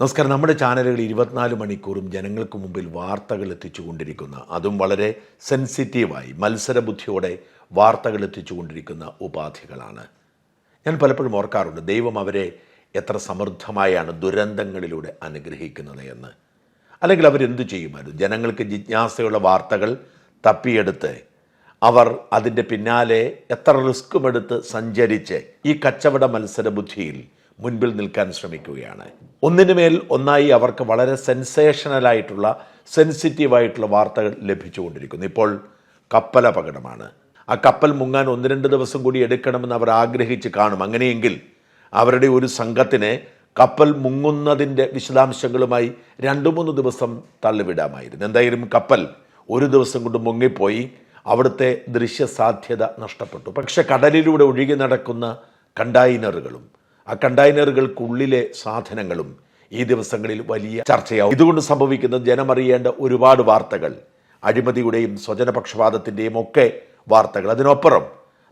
നമസ്കാരം. നമ്മുടെ ചാനലുകൾ ഇരുപത്തിനാല് മണിക്കൂറും ജനങ്ങൾക്ക് മുമ്പിൽ വാർത്തകൾ എത്തിച്ചുകൊണ്ടിരിക്കുന്ന അതും വളരെ സെൻസിറ്റീവായി മത്സരബുദ്ധിയോടെ വാർത്തകൾ എത്തിച്ചുകൊണ്ടിരിക്കുന്ന ഉപാധികളാണ്. ഞാൻ പലപ്പോഴും ഓർക്കാറുണ്ട് ദൈവം അവരെ എത്ര സമൃദ്ധമായാണ് ദുരന്തങ്ങളിലൂടെ അനുഗ്രഹിക്കുന്നത് എന്ന്. അല്ലെങ്കിൽ അവരെന്തു ചെയ്യുമായിരുന്നു? ജനങ്ങൾക്ക് ജിജ്ഞാസയുള്ള വാർത്തകൾ തപ്പിയെടുത്ത് അവർ അതിന്റെ പിന്നാലെ എത്ര റിസ്കും എടുത്ത് സഞ്ചരിച്ച് ഈ കച്ചവട മത്സര ബുദ്ധിയിൽ മുൻപിൽ നിൽക്കാൻ ശ്രമിക്കുകയാണ്. ഒന്നിനു മേൽ ഒന്നായി അവർക്ക് വളരെ സെൻസേഷണലായിട്ടുള്ള സെൻസിറ്റീവായിട്ടുള്ള വാർത്തകൾ ലഭിച്ചുകൊണ്ടിരിക്കുന്നു. ഇപ്പോൾ കപ്പലപകടമാണ് ആ കപ്പൽ മുങ്ങാൻ ഒന്ന് രണ്ട് ദിവസം കൂടി എടുക്കണമെന്ന് അവർ ആഗ്രഹിച്ച് കാണും. അങ്ങനെയെങ്കിൽ അവരുടെ ഒരു സംഘത്തിനെ കപ്പൽ മുങ്ങുന്നതിന്റെ വിശദാംശങ്ങളുമായി രണ്ടു മൂന്ന് ദിവസം തള്ളിവിടാമായിരുന്നു. എന്തായാലും കപ്പൽ ഒരു ദിവസം കൊണ്ട് മുങ്ങിപ്പോയി. അവിടുത്തെ ദൃശ്യസാധ്യത നഷ്ടപ്പെട്ടു. പക്ഷെ കടലിലൂടെ ഒഴുകി നടക്കുന്ന കണ്ടെയ്നറുകളും ആ കണ്ടെയ്നറുകൾക്കുള്ളിലെ സാധനങ്ങളും ഈ ദിവസങ്ങളിൽ വലിയ ചർച്ചയാവും. ഇതുകൊണ്ട് സംഭവിക്കുന്ന ജനമറിയേണ്ട ഒരുപാട് വാർത്തകൾ അഴിമതിയുടെയും സ്വജനപക്ഷപാതത്തിന്റെയും ഒക്കെ വാർത്തകൾ. അതിനൊപ്പുറം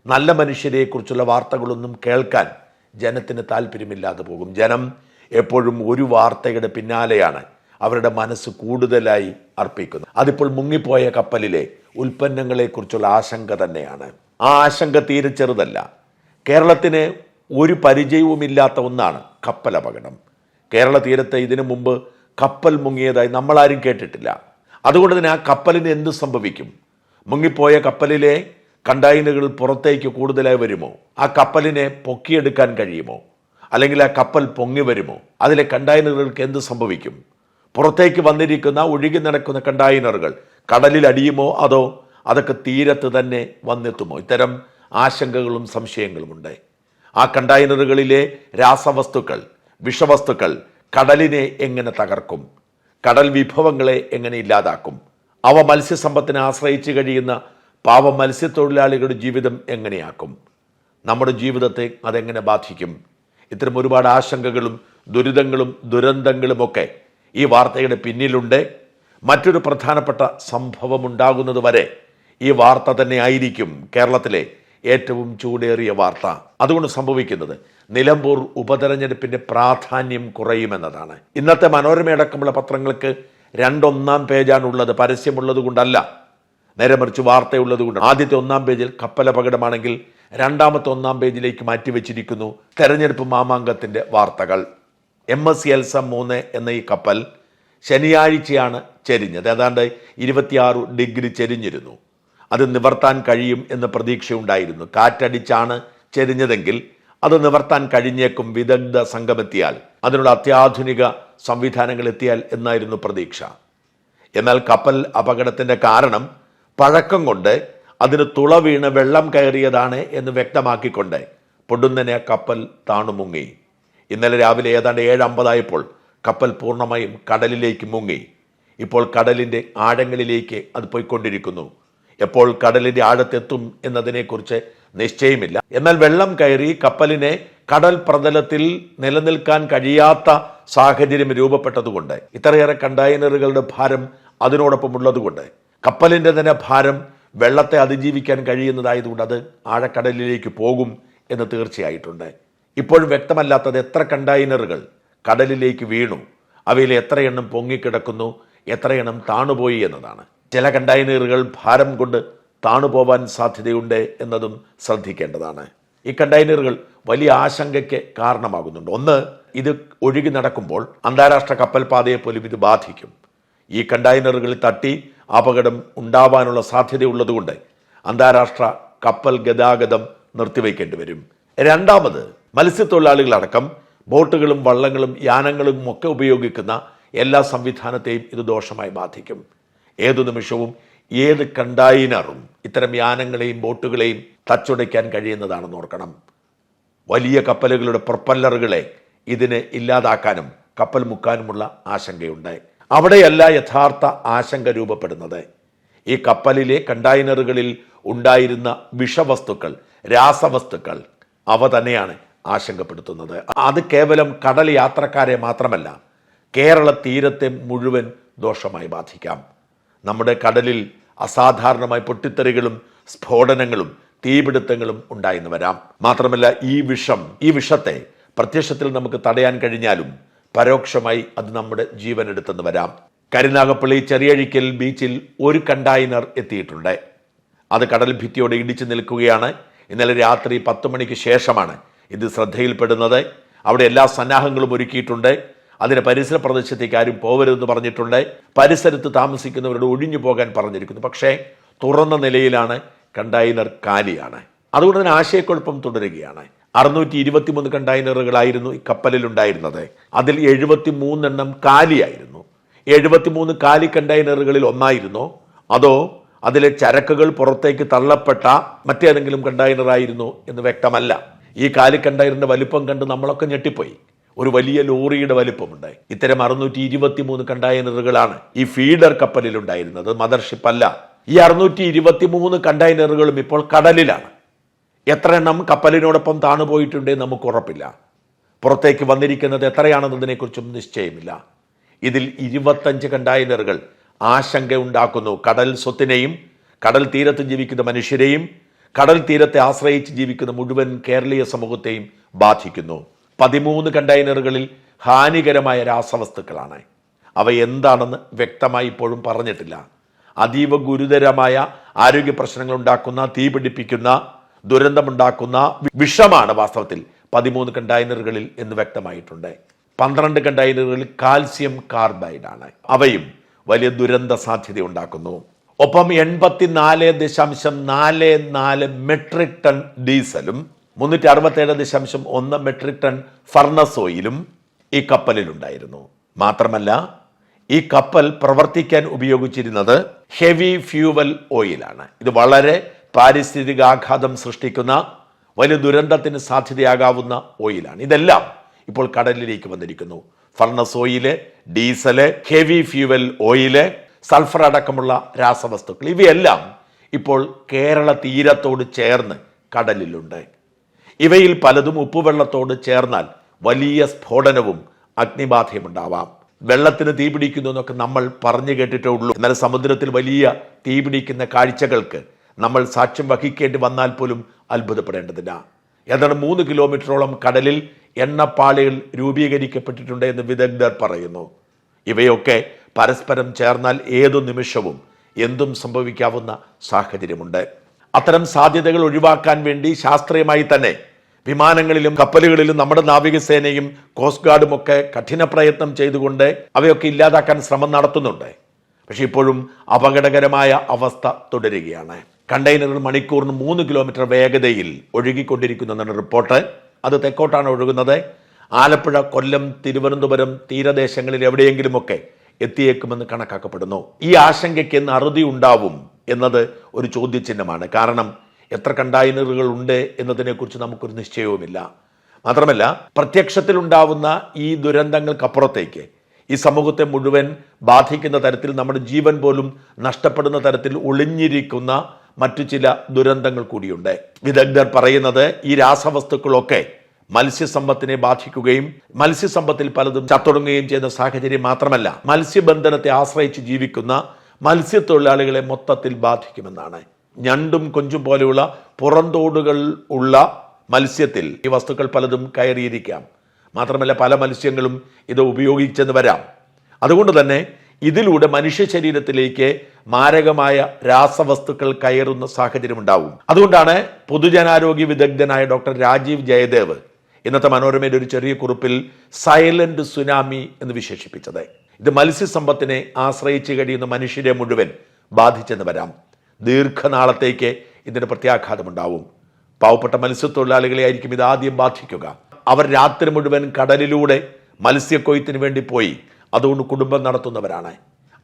നല്ല മനുഷ്യരെക്കുറിച്ചുള്ള വാർത്തകളൊന്നും കേൾക്കാൻ ജനത്തിന് താല്പര്യമില്ലാതെ പോകും. ജനം എപ്പോഴും ഒരു വാർത്തയുടെ പിന്നാലെയാണ് അവരുടെ മനസ്സ് കൂടുതലായി അർപ്പിക്കുന്നത്. അതിപ്പോൾ മുങ്ങിപ്പോയ കപ്പലിലെ ഉൽപ്പന്നങ്ങളെക്കുറിച്ചുള്ള ആശങ്ക തന്നെയാണ്. ആ ആശങ്ക തീരെ ചെറുതല്ല. കേരളത്തിന് ഒരു പരിചയവുമില്ലാത്ത ഒന്നാണ് കപ്പൽ അപകടം കേരള തീരത്തെ ഇതിനു മുമ്പ് കപ്പൽ മുങ്ങിയതായി നമ്മളാരും കേട്ടിട്ടില്ല. അതുകൊണ്ട് തന്നെ ആ കപ്പലിന് എന്ത് സംഭവിക്കും? മുങ്ങിപ്പോയ കപ്പലിലെ കണ്ടെയ്നറുകൾ പുറത്തേക്ക് കൂടുതലായി വരുമോ? ആ കപ്പലിനെ പൊക്കിയെടുക്കാൻ കഴിയുമോ? അല്ലെങ്കിൽ ആ കപ്പൽ പൊങ്ങി വരുമോ? അതിലെ കണ്ടെയ്നറുകൾക്ക് എന്ത് സംഭവിക്കും? പുറത്തേക്ക് വന്നിരിക്കുന്ന ഒഴുകി നടക്കുന്ന കണ്ടെയ്നറുകൾ കടലിൽ അടിയുമോ? അതോ അതൊക്കെ തീരത്ത് തന്നെ വന്നെത്തുമോ? ഇത്തരം ആശങ്കകളും സംശയങ്ങളുമുണ്ട്. ആ കണ്ടെയ്നറുകളിലെ രാസവസ്തുക്കൾ വിഷവസ്തുക്കൾ കടലിനെ എങ്ങനെ തകർക്കും? കടൽ വിഭവങ്ങളെ എങ്ങനെ ഇല്ലാതാക്കും? അവ മത്സ്യസമ്പത്തിനെ ആശ്രയിച്ച് കഴിയുന്ന പാവ മത്സ്യത്തൊഴിലാളികളുടെ ജീവിതം എങ്ങനെയാക്കും? നമ്മുടെ ജീവിതത്തെ അതെങ്ങനെ ബാധിക്കും? ഇത്തരം ഒരുപാട് ആശങ്കകളും ദുരിതങ്ങളും ദുരന്തങ്ങളുമൊക്കെ ഈ വാർത്തയുടെ പിന്നിലുണ്ട്. മറ്റൊരു പ്രധാനപ്പെട്ട സംഭവം ഉണ്ടാകുന്നത് വരെ ഈ വാർത്ത തന്നെ ആയിരിക്കും കേരളത്തിലെ ഏറ്റവും ചൂടേറിയ വാർത്ത അതുകൊണ്ട് സംഭവിക്കുന്നത് നിലമ്പൂർ ഉപതെരഞ്ഞെടുപ്പിന്റെ പ്രാധാന്യം കുറയുമെന്നതാണ്. ഇന്നത്തെ മനോരമയടക്കമുള്ള പത്രങ്ങൾക്ക് രണ്ടൊന്നാം പേജാണുള്ളത് പരസ്യമുള്ളത് കൊണ്ടല്ല നേരെ മറിച്ച് വാർത്തയുള്ളത് കൊണ്ട് ആദ്യത്തെ ഒന്നാം പേജിൽ കപ്പലപകടമാണെങ്കിൽ രണ്ടാമത്തെ ഒന്നാം പേജിലേക്ക് മാറ്റിവെച്ചിരിക്കുന്നു തെരഞ്ഞെടുപ്പ് മാമാങ്കത്തിന്റെ വാർത്തകൾ. എം എസ് സി എൽസ മൂന്ന് എന്ന ഈ കപ്പൽ ശനിയാഴ്ചയാണ് ചെരിഞ്ഞത്. ഏതാണ്ട് ഇരുപത്തിയാറ് ഡിഗ്രി ചെരിഞ്ഞിരുന്നു. അത് നിവർത്താൻ കഴിയും എന്ന പ്രതീക്ഷയുണ്ടായിരുന്നു. കാറ്റടിച്ചാണ് ചെരിഞ്ഞതെങ്കിൽ അത് നിവർത്താൻ കഴിഞ്ഞേക്കും വിദഗ്ധ സംഘമെത്തിയാൽ. അതിനുള്ള അത്യാധുനിക സംവിധാനങ്ങൾ എത്തിയാൽ എന്നായിരുന്നു പ്രതീക്ഷ. എന്നാൽ കപ്പൽ അപകടത്തിന്റെ കാരണം പഴക്കം കൊണ്ട് അതിന് തുള വീണ് വെള്ളം കയറിയതാണ് എന്ന് വ്യക്തമാക്കിക്കൊണ്ട് പൊടുന്നനെ കപ്പൽ താണുമുങ്ങി. ഇന്നലെ രാവിലെ ഏതാണ്ട് ഏഴ് അമ്പതായപ്പോൾ കപ്പൽ പൂർണമായും കടലിലേക്ക് മുങ്ങി. ഇപ്പോൾ കടലിന്റെ ആഴങ്ങളിലേക്ക് അത് പോയിക്കൊണ്ടിരിക്കുന്നു. എപ്പോൾ കടലിന്റെ ആഴത്തെത്തും എന്നതിനെക്കുറിച്ച് നിശ്ചയമില്ല. എന്നാൽ വെള്ളം കയറി കപ്പലിനെ കടൽ പ്രതലത്തിൽ നിലനിൽക്കാൻ കഴിയാത്ത സാഹചര്യം രൂപപ്പെട്ടതുകൊണ്ട് ഇത്രയേറെ കണ്ടെയ്നറുകളുടെ ഭാരം അതിനോടൊപ്പം ഉള്ളതുകൊണ്ട് കപ്പലിന്റെ തന്നെ ഭാരം വെള്ളത്തെ അതിജീവിക്കാൻ കഴിയുന്നതായതുകൊണ്ട് അത് ആഴക്കടലിലേക്ക് പോകും എന്ന് തീർച്ചയായിട്ടുണ്ട്. ഇപ്പോഴും വ്യക്തമല്ലാത്തത് എത്ര കണ്ടെയ്നറുകൾ കടലിലേക്ക് വീണു അവയിൽ എത്രയെണ്ണം പൊങ്ങിക്കിടക്കുന്നു എത്രയെണ്ണം താണുപോയി എന്നതാണ്. ചില കണ്ടെയ്നറുകൾ ഭാരം കൊണ്ട് താണുപോവാൻ സാധ്യതയുണ്ട് എന്നതും ശ്രദ്ധിക്കേണ്ടതാണ്. ഈ കണ്ടെയ്നറുകൾ വലിയ ആശങ്കയ്ക്ക് കാരണമാകുന്നുണ്ട്. ഒന്ന് ഇത് ഒഴുകി നടക്കുമ്പോൾ അന്താരാഷ്ട്ര കപ്പൽപാതയെ പോലും ഇത് ബാധിക്കും. ഈ കണ്ടെയ്നറുകളിൽ തട്ടി അപകടം ഉണ്ടാവാനുള്ള സാധ്യതയുള്ളതുകൊണ്ട് അന്താരാഷ്ട്ര കപ്പൽ ഗതാഗതം നിർത്തിവെക്കേണ്ടി വരും. രണ്ടാമത് മത്സ്യത്തൊഴിലാളികളടക്കം ബോട്ടുകളും വള്ളങ്ങളും യാനങ്ങളും ഒക്കെ ഉപയോഗിക്കുന്ന എല്ലാ സംവിധാനത്തെയും ഇത് ദോഷമായി ബാധിക്കും. ഏതു നിമിഷവും ഏത് കണ്ടെയ്നറും ഇത്തരം യാനങ്ങളെയും ബോട്ടുകളെയും തച്ചുടയ്ക്കാൻ കഴിയുന്നതാണെന്ന് ഓർക്കണം. വലിയ കപ്പലുകളുടെ പ്രൊപ്പല്ലറുകളെ ഇതിനെ ഇല്ലാതാക്കാനും കപ്പൽ മുക്കാനുമുള്ള ആശങ്കയുണ്ട്. അവിടെയല്ല യഥാർത്ഥ ആശങ്ക രൂപപ്പെടുന്നത്. ഈ കപ്പലിലെ കണ്ടെയ്നറുകളിൽ ഉണ്ടായിരുന്ന വിഷവസ്തുക്കൾ രാസവസ്തുക്കൾ അവ തന്നെയാണ് ആശങ്കപ്പെടുത്തുന്നത്. അത് കേവലം കടൽ യാത്രക്കാരെ മാത്രമല്ല കേരള തീരത്തെ മുഴുവൻ ദോഷമായി ബാധിക്കാം. നമ്മുടെ കടലിൽ അസാധാരണമായ പൊട്ടിത്തെറികളും സ്ഫോടനങ്ങളും തീപിടുത്തങ്ങളും ഉണ്ടായെന്ന് വരാം. മാത്രമല്ല ഈ വിഷം ഈ വിഷത്തെ പ്രത്യക്ഷത്തിൽ നമുക്ക് തടയാൻ കഴിഞ്ഞാലും പരോക്ഷമായി അത് നമ്മുടെ ജീവൻ എടുത്തെന്ന് വരാം. കരുനാഗപ്പള്ളി ചെറിയഴിക്കൽ ബീച്ചിൽ ഒരു കണ്ടെയ്നർ എത്തിയിട്ടുണ്ട്. അത് കടൽ ഭിത്തിയോട് ഇടിച്ചു നിൽക്കുകയാണ്. ഇന്നലെ രാത്രി പത്ത് മണിക്ക് ശേഷമാണ് ഇത് ശ്രദ്ധയിൽപ്പെടുന്നത്. അവിടെ എല്ലാ സന്നാഹങ്ങളും ഒരുക്കിയിട്ടുണ്ട്. അതിന് പരിസര പ്രദേശത്തേക്ക് ആരും പോകരുതെന്ന് പറഞ്ഞിട്ടുണ്ട്. പരിസരത്ത് താമസിക്കുന്നവരോട് ഒഴിഞ്ഞു പോകാൻ പറഞ്ഞിരിക്കുന്നു. പക്ഷേ തുറന്ന നിലയിലാണ് കണ്ടെയ്നർ കാലിയാണ്. അതുകൊണ്ട് തന്നെ ആശയക്കുഴപ്പം തുടരുകയാണ്. അറുന്നൂറ്റി ഇരുപത്തിമൂന്ന് കണ്ടെയ്നറുകളായിരുന്നു ഈ കപ്പലിലുണ്ടായിരുന്നത്. അതിൽ എഴുപത്തി മൂന്നെണ്ണം കാലിയായിരുന്നു. എഴുപത്തിമൂന്ന് കാലി കണ്ടെയ്നറുകളിൽ ഒന്നായിരുന്നു. അതോ അതിലെ ചരക്കുകൾ പുറത്തേക്ക് തള്ളപ്പെട്ട മറ്റേതെങ്കിലും കണ്ടെയ്നറായിരുന്നു എന്ന് വ്യക്തമല്ല. ഈ കാലി കണ്ടെയ്നറിന്റെ വലിപ്പം കണ്ട് നമ്മളൊക്കെ ഞെട്ടിപ്പോയി. ഒരു വലിയ ലോറിയുടെ വലിപ്പമുണ്ട് ഇത്തരം അറുന്നൂറ്റി ഇരുപത്തി മൂന്ന് കണ്ടെയ്നറുകളാണ് ഈ ഫീഡർ കപ്പലിൽ ഉണ്ടായിരുന്നത് മദർഷിപ്പ് അല്ല. ഈ അറുന്നൂറ്റി ഇരുപത്തി മൂന്ന് കണ്ടെയ്നറുകളും ഇപ്പോൾ കടലിലാണ്. എത്ര എണ്ണം കപ്പലിനോടൊപ്പം താണു പോയിട്ടുണ്ടെന്ന് നമുക്ക് ഉറപ്പില്ല. പുറത്തേക്ക് വന്നിരിക്കുന്നത് എത്രയാണെന്നതിനെക്കുറിച്ചും നിശ്ചയമില്ല. ഇതിൽ ഇരുപത്തഞ്ച് കണ്ടെയ്നറുകൾ ആശങ്ക ഉണ്ടാക്കുന്നു കടൽ സ്വത്തിനെയും കടൽ തീരത്ത് ജീവിക്കുന്ന മനുഷ്യരെയും കടൽ തീരത്തെ ആശ്രയിച്ച് ജീവിക്കുന്ന മുഴുവൻ കേരളീയ സമൂഹത്തെയും ബാധിക്കുന്നു. പതിമൂന്ന് കണ്ടെയ്നറുകളിൽ ഹാനികരമായ രാസവസ്തുക്കളാണ്. അവ എന്താണെന്ന് വ്യക്തമായി ഇപ്പോഴും പറഞ്ഞിട്ടില്ല. അതീവ ഗുരുതരമായ ആരോഗ്യ പ്രശ്നങ്ങൾ ഉണ്ടാക്കുന്ന തീ പിടിപ്പിക്കുന്ന ദുരന്തമുണ്ടാക്കുന്ന വിഷമാണ് വാസ്തവത്തിൽ പതിമൂന്ന് കണ്ടെയ്നറുകളിൽ എന്ന് വ്യക്തമായിട്ടുണ്ട്. പന്ത്രണ്ട് കണ്ടെയ്നറുകളിൽ കാൽസ്യം കാർബൈഡ് ആണ് അവയും വലിയ ദുരന്ത സാധ്യത ഉണ്ടാക്കുന്നു ഒപ്പം എൺപത്തിനാല് ദശാംശം നാല് നാല് മെട്രിക് ടൺ ഡീസലും മുന്നൂറ്റി അറുപത്തേഴ് ദശാംശം ഒന്ന് മെട്രിക് ടൺ ഫർണസ് ഓയിലും ഈ കപ്പലിലുണ്ടായിരുന്നു. മാത്രമല്ല ഈ കപ്പൽ പ്രവർത്തിക്കാൻ ഉപയോഗിച്ചിരുന്നത് ഹെവി ഫ്യൂവൽ ഓയിലാണ്. ഇത് വളരെ പാരിസ്ഥിതിക ആഘാതം സൃഷ്ടിക്കുന്ന വലിയ ദുരന്തത്തിന് സാധ്യതയാകാവുന്ന ഓയിലാണ്. ഇതെല്ലാം ഇപ്പോൾ കടലിലേക്ക് വന്നിരിക്കുന്നു. Furnace oil diesel heavy fuel oil sulphur അടക്കമുള്ള രാസവസ്തുക്കൾ ഇവയെല്ലാം ഇപ്പോൾ കേരള തീരത്തോട് ചേർന്ന് കടലിലുണ്ട്. ഇവയിൽ പലതും ഉപ്പുവെള്ളത്തോട് ചേർന്നാൽ വലിയ സ്ഫോടനവും അഗ്നിബാധയും ഉണ്ടാവാം വെള്ളത്തിന് തീ പിടിക്കുന്നു എന്നൊക്കെ നമ്മൾ പറഞ്ഞു കേട്ടിട്ടേ ഉള്ളൂ എന്നാൽ സമുദ്രത്തിൽ വലിയ തീ പിടിക്കുന്ന കാഴ്ചകൾക്ക് നമ്മൾ സാക്ഷ്യം വഹിക്കേണ്ടി വന്നാൽ പോലും അത്ഭുതപ്പെടേണ്ടതില്ല. ഏതാണ്ട് മൂന്ന് കിലോമീറ്ററോളം കടലിൽ എണ്ണപ്പാളികൾ രൂപീകരിക്കപ്പെട്ടിട്ടുണ്ട് എന്ന് വിദഗ്ധർ പറയുന്നു. ഇവയൊക്കെ പരസ്പരം ചേർന്നാൽ ഏതു നിമിഷവും എന്തും സംഭവിക്കാവുന്ന സാഹചര്യമുണ്ട്. അത്തരം സാധ്യതകൾ ഒഴിവാക്കാൻ വേണ്ടി ശാസ്ത്രീയമായി തന്നെ വിമാനങ്ങളിലും കപ്പലുകളിലും നമ്മുടെ നാവികസേനയും കോസ്റ്റ് ഗാർഡും ഒക്കെ കഠിന പ്രയത്നം ചെയ്തുകൊണ്ട് അവയൊക്കെ ഇല്ലാതാക്കാൻ ശ്രമം നടത്തുന്നുണ്ട്. പക്ഷേ ഇപ്പോഴും അപകടകരമായ അവസ്ഥ തുടരുകയാണ്. കണ്ടെയ്നറുകൾ മണിക്കൂറിന് മൂന്ന് കിലോമീറ്റർ വേഗതയിൽ ഒഴുകിക്കൊണ്ടിരിക്കുന്നതാണ് റിപ്പോർട്ട്. അത് തെക്കോട്ടാണ് ഒഴുകുന്നത്. ആലപ്പുഴ കൊല്ലം തിരുവനന്തപുരം തീരദേശങ്ങളിൽ എവിടെയെങ്കിലുമൊക്കെ എത്തിയേക്കുമെന്ന് കണക്കാക്കപ്പെടുന്നു. ഈ ആശങ്കയ്ക്ക് എന്ന് അറുതി ഉണ്ടാവും എന്നത് ഒരു ചോദ്യചിഹ്നമാണ്. കാരണം എത്ര കണ്ടെയ്നറുകൾ ഉണ്ട് എന്നതിനെക്കുറിച്ച് നമുക്കൊരു നിശ്ചയവുമില്ല. മാത്രമല്ല പ്രത്യക്ഷത്തിലുണ്ടാവുന്ന ഈ ദുരന്തങ്ങൾക്കപ്പുറത്തേക്ക് ഈ സമൂഹത്തെ മുഴുവൻ ബാധിക്കുന്ന തരത്തിൽ നമ്മുടെ ജീവൻ പോലും നഷ്ടപ്പെടുന്ന തരത്തിൽ ഒളിഞ്ഞിരിക്കുന്ന മറ്റു ചില ദുരന്തങ്ങൾ കൂടിയുണ്ട്. വിദഗ്ധർ പറയുന്നത് ഈ രാസവസ്തുക്കളൊക്കെ മത്സ്യസമ്പത്തിനെ ബാധിക്കുകയും മത്സ്യസമ്പത്തിൽ പലതും ചത്തൊടുങ്ങുകയും ചെയ്യുന്ന സാഹചര്യം മാത്രമല്ല മത്സ്യബന്ധനത്തെ ആശ്രയിച്ച് ജീവിക്കുന്ന മത്സ്യത്തൊഴിലാളികളെ മൊത്തത്തിൽ ബാധിക്കുമെന്നാണ്. ഞണ്ടും കൊഞ്ചും പോലെയുള്ള പുറന്തോടുകൾ ഉള്ള മത്സ്യത്തിൽ ഈ വസ്തുക്കൾ പലതും കയറിയിരിക്കാം. മാത്രമല്ല പല മത്സ്യങ്ങളും ഇത് ഉപയോഗിച്ചെന്ന് വരാം. അതുകൊണ്ട് തന്നെ ഇതിലൂടെ മനുഷ്യ ശരീരത്തിലേക്ക് മാരകമായ രാസവസ്തുക്കൾ കയറുന്ന സാഹചര്യം ഉണ്ടാവും അതുകൊണ്ടാണ് പൊതുജനാരോഗ്യ വിദഗ്ധനായ ഡോക്ടർ രാജീവ് ജയദേവ് ഇന്നത്തെ മനോരമയുടെ ഒരു ചെറിയ കുറിപ്പിൽ സൈലന്റ് സുനാമി എന്ന് വിശേഷിപ്പിച്ചത്. ഇത് മത്സ്യസമ്പത്തിനെ ആശ്രയിച്ച് കഴിയുന്ന മനുഷ്യരെ മുഴുവൻ ബാധിച്ചെന്ന് വരാം. ദീർഘനാളത്തേക്ക് ഇതിന് പ്രത്യാഘാതമുണ്ടാവും. പാവപ്പെട്ട മത്സ്യത്തൊഴിലാളികളെ ആയിരിക്കും ഇത് ആദ്യം ബാധിക്കുക. അവർ രാത്രി മുഴുവൻ കടലിലൂടെ മത്സ്യക്കൊയ്ത്തിന് വേണ്ടി പോയി. അതുകൊണ്ട് കുടുംബം നടത്തുന്നവരാണ്.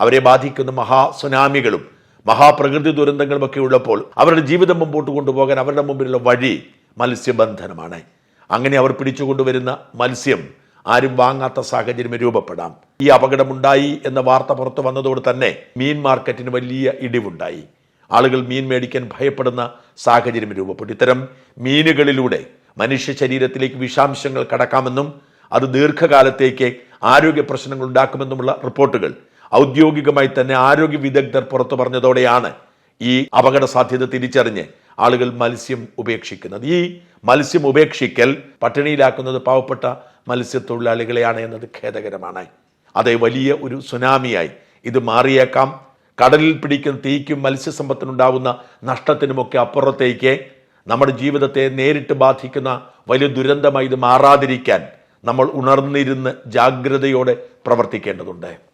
അവരെ ബാധിക്കുന്ന മഹാ സുനാമികളും മഹാപ്രകൃതി ദുരന്തങ്ങളും ഒക്കെ ഉള്ളപ്പോൾ അവരുടെ ജീവിതം മുമ്പോട്ട് കൊണ്ടുപോകാൻ അവരുടെ മുമ്പിലുള്ള വഴി മത്സ്യബന്ധനമാണ്. അങ്ങനെ അവർ പിടിച്ചുകൊണ്ടുവരുന്ന മത്സ്യം ആരും വാങ്ങാത്ത സാഹചര്യം രൂപപ്പെടാം. ഈ അപകടമുണ്ടായി എന്ന വാർത്ത പുറത്തു വന്നതോടെ തന്നെ മീൻ മാർക്കറ്റിന് വലിയ ഇടിവുണ്ടായി. ആളുകൾ മീൻ മേടിക്കാൻ ഭയപ്പെടുന്ന സാഹചര്യം രൂപപ്പെട്ടു. ഇത്തരം മീനുകളിലൂടെ മനുഷ്യ ശരീരത്തിലേക്ക് വിഷാംശങ്ങൾ കടക്കാമെന്നും അത് ദീർഘകാലത്തേക്ക് ആരോഗ്യ പ്രശ്നങ്ങൾ ഉണ്ടാക്കുമെന്നുമുള്ള റിപ്പോർട്ടുകൾ ഔദ്യോഗികമായി തന്നെ ആരോഗ്യ വിദഗ്ധർ പുറത്തു പറഞ്ഞതോടെയാണ് ഈ അപകട സാധ്യത തിരിച്ചറിഞ്ഞ് ആളുകൾ മത്സ്യം ഉപേക്ഷിക്കുന്നത്. ഈ മത്സ്യം ഉപേക്ഷിക്കൽ പട്ടിണിയിലാക്കുന്നത് പാവപ്പെട്ട മത്സ്യത്തൊഴിലാളികളെയാണ് എന്നത് ഖേദകരമാണ്. അതേ വലിയ ഒരു സുനാമിയായി ഇത് മാറിയേക്കാം. കടലിൽ പിടിക്കുന്ന തീക്കും മത്സ്യസമ്പത്തിനുണ്ടാവുന്ന നഷ്ടത്തിനുമൊക്കെ അപ്പുറത്തേക്ക് നമ്മുടെ ജീവിതത്തെ നേരിട്ട് ബാധിക്കുന്ന വലിയ ദുരന്തമായി ഇത് മാറാതിരിക്കാൻ നമ്മൾ ഉണർന്നിരുന്ന് ജാഗ്രതയോടെ പ്രവർത്തിക്കേണ്ടതുണ്ട്.